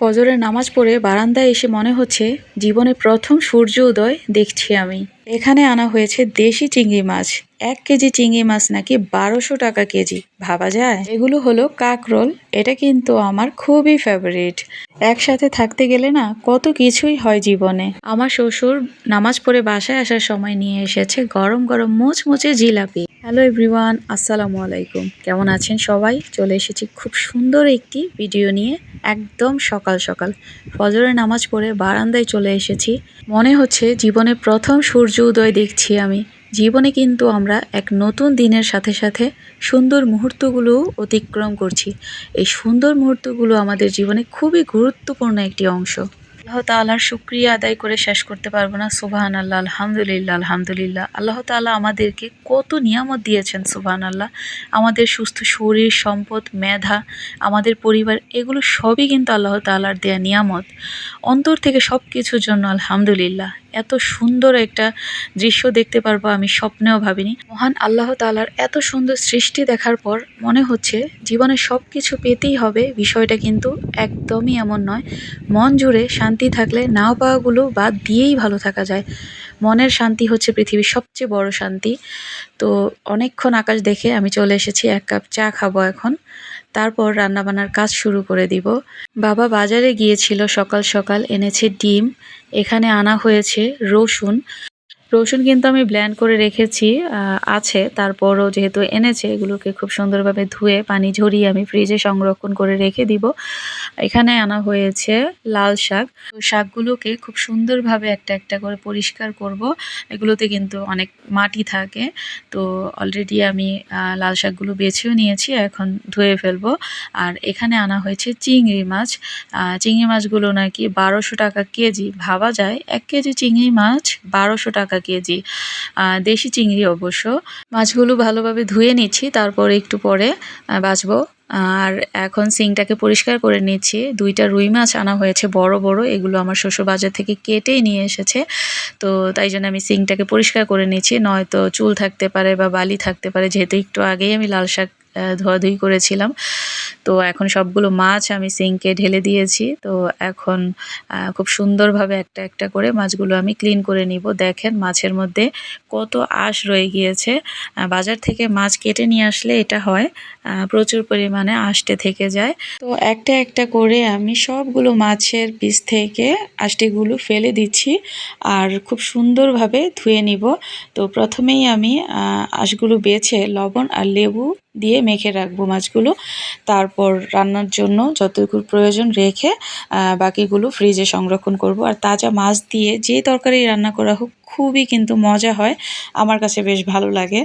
ফজরের নামাজ পড়ে বারান্দায় এসে মনে হচ্ছে জীবনে প্রথম সূর্য উদয় দেখছি আমি। এখানে আনা হয়েছে দেশি চিংড়ি মাছ। এক কেজি চিংড়ি মাছ নাকি বারোশো টাকা কেজি। ভাবা যায়? এগুলো হলো কাকরোল। এটা কিন্তু আমার খুবই ফেভারিট একসাথে থাকতে গেলে না কত কিছুই হয় জীবনে। আমার শ্বশুর নামাজ পড়ে বাসায় আসার সময় নিয়ে এসেছে গরম গরম মুচমুচে জিলাপি। হ্যালো এভরিওয়ান, আসসালামু আলাইকুম। কেমন আছেন সবাই? চলে এসেছি খুব সুন্দর একটি ভিডিও নিয়ে। একদম সকাল সকাল। ফজরের নামাজ পড়ে বারান্দায় চলে এসেছি। মনে হচ্ছে জীবনে প্রথম সূর্য উদয় দেখছি আমি। জীবনে কিন্তু আমরা এক নতুন দিনের সাথে সাথে সুন্দর মুহূর্তগুলো অতিক্রম করছি। এই সুন্দর মুহূর্তগুলো আমাদের জীবনে খুবই গুরুত্বপূর্ণ একটি অংশ। আল্লাহ তাআলার শুক্রিয়া আদায় করে শেষ করতে পারব না। সুবাহান আল্লাহ আলহামদুলিল্লাহ আলহামদুলিল্লাহ। আল্লাহ তাআলা আমাদেরকে কত নিয়ামত দিয়েছেন সুবাহান আল্লাহ আমাদের সুস্থ শরীর, সম্পদ, মেধা, আমাদের পরিবার, এগুলো সবই কিন্তু আল্লাহ তাআলার দেয়া নিয়ামত। অন্তর থেকে সব কিছুর জন্য আলহামদুলিল্লাহ। এত সুন্দর একটা দৃশ্য দেখতে পারব আমি, স্বপ্নেও ভাবিনি। মহান আল্লাহ তালার এত সুন্দর সৃষ্টি দেখার পর মনে হচ্ছে জীবনে সব কিছু পেতেই হবে। বিষয়টা কিন্তু একদমই এমন নয়। মন জুড়ে শান্তি থাকলে নাও পাওয়াগুলো বাদ দিয়েই ভালো থাকা যায়। মনের শান্তি হচ্ছে পৃথিবীর সবচেয়ে বড় শান্তি। তো অনেকক্ষণ আকাশ দেখে আমি চলে এসেছি, এক কাপ চা খাব এখন। তারপর রান্নাবান্নার কাজ শুরু করে দিব। বাবা বাজারে গিয়েছিল সকাল সকাল, এনেছে ডিম। এখানে আনা হয়েছে রসুন। রসুন কিন্তু আমি ব্ল্যান্ড করে রেখেছি আছে, তারপরও যেহেতু এনেছে, এগুলোকে খুব সুন্দরভাবে ধুয়ে, পানি ঝরিয়ে আমি ফ্রিজে সংরক্ষণ করে রেখে দিব। এখানে আনা হয়েছে লাল শাক। তো শাকগুলোকে খুব সুন্দরভাবে একটা একটা করে পরিষ্কার করব। এগুলোতে কিন্তু অনেক মাটি থাকে। তো অলরেডি আমি লাল শাকগুলো বেছেও নিয়েছি, এখন ধুয়ে ফেলব। আর এখানে আনা হয়েছে চিংড়ি মাছ। চিংড়ি মাছগুলো নাকি বারোশো টাকা কেজি, ভাবা যায়? এক কেজি চিংড়ি মাছ বারোশো টাকা কেজি দেশি চিংড়ি অবশ্য। মাছগুলো ভালোভাবে ধুয়ে নিচ্ছি, তারপর একটু পরে বাছবো আর এখন সিংটাকে পরিষ্কার করে নিচ্ছি। দুইটা রুই মাছ আনা হয়েছে বড় বড়, এগুলো আমার শ্বশুর বাজার থেকে কেটেই নিয়ে এসেছে। তো তাই জন্য আমি সিংটাকে পরিষ্কার করে নিচ্ছি, নয়তো চুল থাকতে পারে বা বালি থাকতে পারে, যেহেতু একটু আগেই আমি লাল শাক আহ, ধোয়াধুয়ি করেছিলাম। তো এখন সবগুলো মাছ আমি সিঙ্কে ঢেলে দিয়েছি। তো এখন খুব সুন্দরভাবে একটা একটা করে মাছগুলো আমি ক্লিন করে নিব। দেখেন মাছের মধ্যে কত আঁশ রয়ে গিয়েছে। বাজার থেকে মাছ কেটে নিয়ে আসলে এটা হয় প্রচুর পরিমাণে আষ্টে থেকে যায়। তো একটা একটা করে আমি সবগুলো মাছের পিস থেকে আষ্টেগুলো ফেলে দিচ্ছি আর খুব সুন্দরভাবে ধুয়ে নিব। তো প্রথমেই আমি আঁশগুলো বেছে লবণ আর লেবু দিয়ে মেখে রাখব মাছগুলো। তারপর রান্নার জন্য যতটুকু প্রয়োজন রেখে বাকিগুলো ফ্রিজে সংরক্ষণ করব। আর তাজা মাছ দিয়ে যে তরকারি রান্না করা হোক, খুবই কিন্তু মজা হয়। আমার কাছে বেশ ভালো লাগে।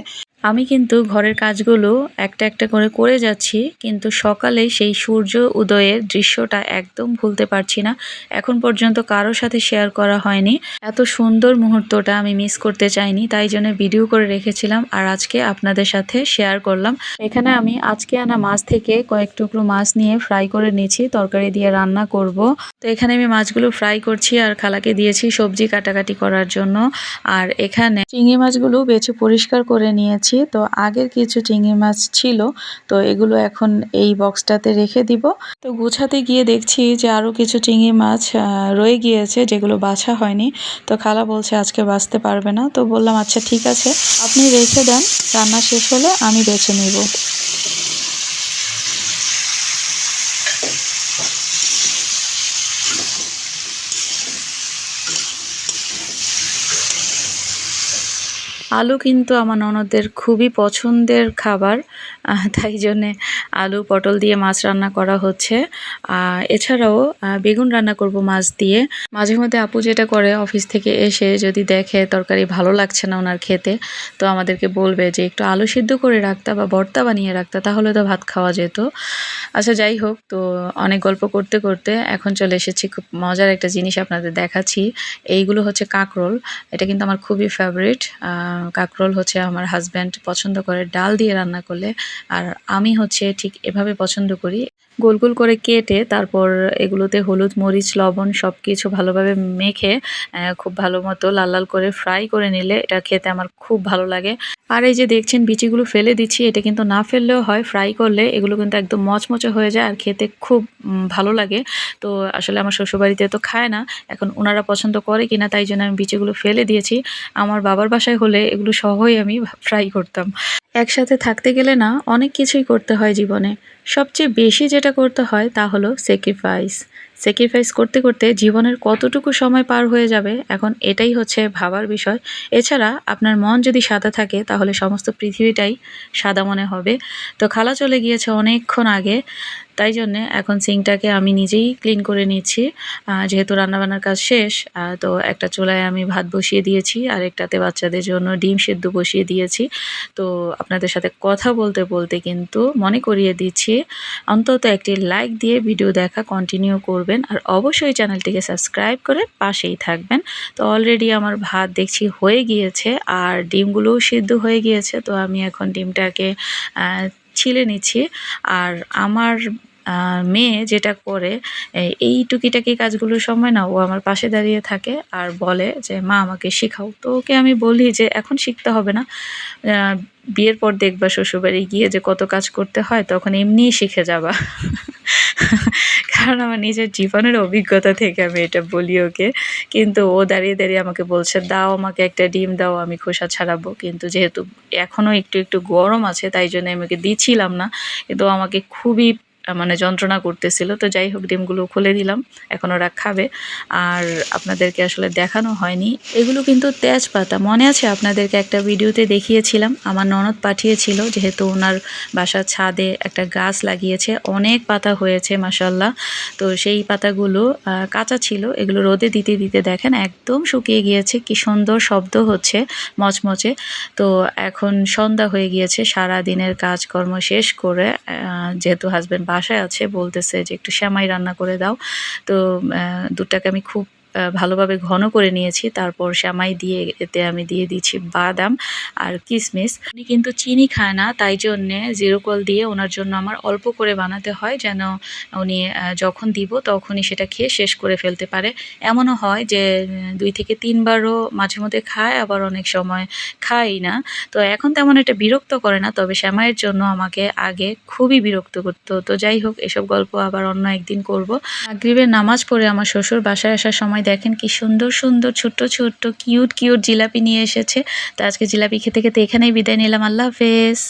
আমি কিন্তু ঘরের কাজগুলো একটা একটা করে করে যাচ্ছি, কিন্তু সকালে সেই সূর্য উদয়ের দৃশ্যটা একদম ভুলতে পারছি না। এখন পর্যন্ত কারোর সাথে শেয়ার করা হয়নি। এত সুন্দর মুহূর্তটা আমি মিস করতে চাইনি, তাই জন্য ভিডিও করে রেখেছিলাম আর আজকে আপনাদের সাথে শেয়ার করলাম। এখানে আমি আজকে আনা মাছ থেকে কয়েক টুকরো মাছ নিয়ে ফ্রাই করে নিয়েছি, তরকারি দিয়ে রান্না করব। তো এখানে আমি মাছগুলো ফ্রাই করছি আর খালাকে দিয়েছি সবজি কাটাকাটি করার জন্য। আর এখানে চিংড়ি মাছগুলো বেছে পরিষ্কার করে নিয়েছি। তো আগের কিছু চিংড়ি মাছ ছিল, তো এগুলো এখন এই বক্সটাতে রেখে দিব। তো গুছাতে গিয়ে দেখছি যে আরও কিছু চিংড়ি মাছ রয়ে গিয়েছে, যেগুলো বাছা হয়নি। তো খালা বলছে আজকে বাঁচতে পারবে না। তো বললাম আচ্ছা ঠিক আছে। আপনি রেখে দেন, রান্না শেষ হলে আমি বেছে নিব। আলু কিন্তু আমার ননদের খুবই পছন্দের খাবার তাই জন্যে আলু, পটল দিয়ে মাছ রান্না করা হচ্ছে। এছাড়াও বেগুন রান্না করব মাছ দিয়ে। মাঝে মধ্যে আপু যেটা করে অফিস থেকে এসে যদি দেখে তরকারি ভালো লাগছে না ওনার খেতে, তো আমাদেরকে বলবে যে একটু আলু সিদ্ধ করে রাখতা বা ভর্তা বানিয়ে রাখতা, তাহলে তো ভাত খাওয়া যেত। আচ্ছা যাই হোক, তো অনেক গল্প করতে করতে এখন চলে এসেছি। খুব মজার একটা জিনিস আপনাদের দেখাচ্ছি। এইগুলো হচ্ছে কাঁকরোল। এটা কিন্তু আমার খুবই ফেভারিট কাঁকরোল হচ্ছে আমার হাজব্যান্ড পছন্দ করে ডাল দিয়ে রান্না করলে। আর আমি হচ্ছে ঠিক এভাবে পছন্দ করি। গোল গোল করে কেটে তারপর এগুলোতে হলুদ, মরিচ, লবণ সব কিছু ভালোভাবে মেখে খুব ভালো মতো লাল লাল করে ফ্রাই করে নিলে এটা খেতে আমার খুব ভালো লাগে। আর এই যে দেখছেন, বিচিগুলো ফেলে দিচ্ছি, এটা কিন্তু না ফেললেও হয়। ফ্রাই করলে এগুলো কিন্তু একদম মচমচে হয়ে যায় আর খেতে খুব ভালো লাগে। তো আসলে আমার শ্বশুরবাড়িতে তো খায় না। এখন ওনারা পছন্দ করে কিনা, তাই জন্য আমি বিচিগুলো ফেলে দিয়েছি। আমার বাবার বাসায় হলে এগুলো সহই আমি ফ্রাই করতাম। একসাথে থাকতে গেলে না, অনেক কিছুই করতে হয় জীবনে। সবচেয়ে বেশি যেটা করতে হয় তা হলো স্যাক্রিফাইস স্যাক্রিফাইস করতে করতে জীবনের কতটুকু সময় পার হয়ে যাবে, এখন এটাই হচ্ছে ভাবার বিষয়। এছাড়া আপনার মন যদি সাদা থাকে, তাহলে সমস্ত পৃথিবীটাই সাদা মনে হবে। তো খালা চলে গিয়েছে অনেকক্ষণ আগে। তাই জন্যে এখন সিঙ্কটাকে আমি নিজেই ক্লিন করে নিচ্ছি। যেহেতু রান্নাবান্নার কাজ শেষ তো একটা চুলায় আমি ভাত বসিয়ে দিয়েছি, আর একটাতে বাচ্চাদের জন্য ডিম সেদ্ধ বসিয়ে দিয়েছি। তো আপনাদের সাথে কথা বলতে বলতে কিন্তু মনে করিয়ে দিচ্ছি, অন্তত একটি লাইক দিয়ে ভিডিও দেখা কন্টিনিউ করবেন, আর অবশ্যই চ্যানেলটিকে সাবস্ক্রাইব করে পাশেই থাকবেন। তো অলরেডি আমার ভাত দেখছি হয়ে গিয়েছে, আর ডিমগুলোও সিদ্ধ হয়ে গিয়েছে, তো আমি এখন ডিমটাকে ছিলে নিচ্ছি। আর আমার মেয়ে যেটা করে এই- টুকিটাকি কাজগুলোর সময় না, ও আমার পাশে দাঁড়িয়ে থাকে আর বলে যে, মা, আমাকে শেখাও। তো ওকে আমি বলি যে, এখন শিখতে হবে না। বিয়ের পর দেখবা শ্বশুরবাড়ি গিয়ে যে কত কাজ করতে হয়, তখন এমনিই শিখে যাবা। কারণ আমার নিজের জীবনের অভিজ্ঞতা থেকে আমি এটা বলি ওকে। কিন্তু ও দাঁড়িয়ে দাঁড়িয়ে আমাকে বলছে, দাও আমাকে একটা ডিম, দাও, আমি খোসা ছাড়াবো। কিন্তু যেহেতু এখনও একটু একটু গরম আছে, তাই জন্য আমি ওকে দিচ্ছিলাম না। কিন্তু আমাকে খুবই মানে যন্ত্রণা করতেছিল। তো যাই হোক, ডিমগুলো খুলে দিলাম। এখন ওরা খাবে। আর আপনাদেরকে আসলে দেখানো হয়নি। এগুলো কিন্তু তেজপাতা। মনে আছে আপনাদেরকে একটা ভিডিওতে দেখিয়েছিলাম? আমার ননদ পাঠিয়েছিল, যেহেতু ওনার বাসার ছাদে একটা গাছ লাগিয়েছে। অনেক পাতা হয়েছে মাসাল্লাহ তো সেই পাতাগুলো কাঁচা ছিল। এগুলো রোদে দিতে দিতে দেখেন, একদম শুকিয়ে গিয়েছে। কি সুন্দর শব্দ হচ্ছে মচমচে। তো এখন সন্ধ্যা হয়ে গিয়েছে। সারা দিনের কাজকর্ম শেষ করে যেহেতু হাজবেন্ড বাসায় আছে বলতেছে যে একটু শ্যামাই রান্না করে দাও। তো দুধটাকে আমি খুব ভালোভাবে ঘন করে নিয়েছি। তারপর শ্যামাই দিয়ে এতে আমি দিয়ে দিচ্ছি বাদাম আর কিশমিশ উনি কিন্তু চিনি খায় না, তাই জন্যে জিরোকল দিয়ে ওনার জন্য আমার অল্প করে বানাতে হয় যেন উনি যখন দিব তখনই সেটা খেয়ে শেষ করে ফেলতে পারে। এমনও হয় যে দুই থেকে তিনবারও মাঝে মধ্যে খায়, আবার অনেক সময় খাই না। তো এখন তেমন এটা বিরক্ত করে না, তবে শ্যামাইয়ের জন্য আমাকে আগে খুবই বিরক্ত করতো। তো যাই হোক, এসব গল্প আবার অন্য একদিন করব। মাগরিবের নামাজ পড়ে আমার শ্বশুর বাসায় আসার সময় দেখেন কি সুন্দর সুন্দর, ছোট্ট ছোট্ট কিউট কিউট জিলাপি নিয়ে এসেছে। তো আজকে জিলাপি খেতে খেতে এখানেই বিদায় নিলাম। আল্লাহ হাফেজ।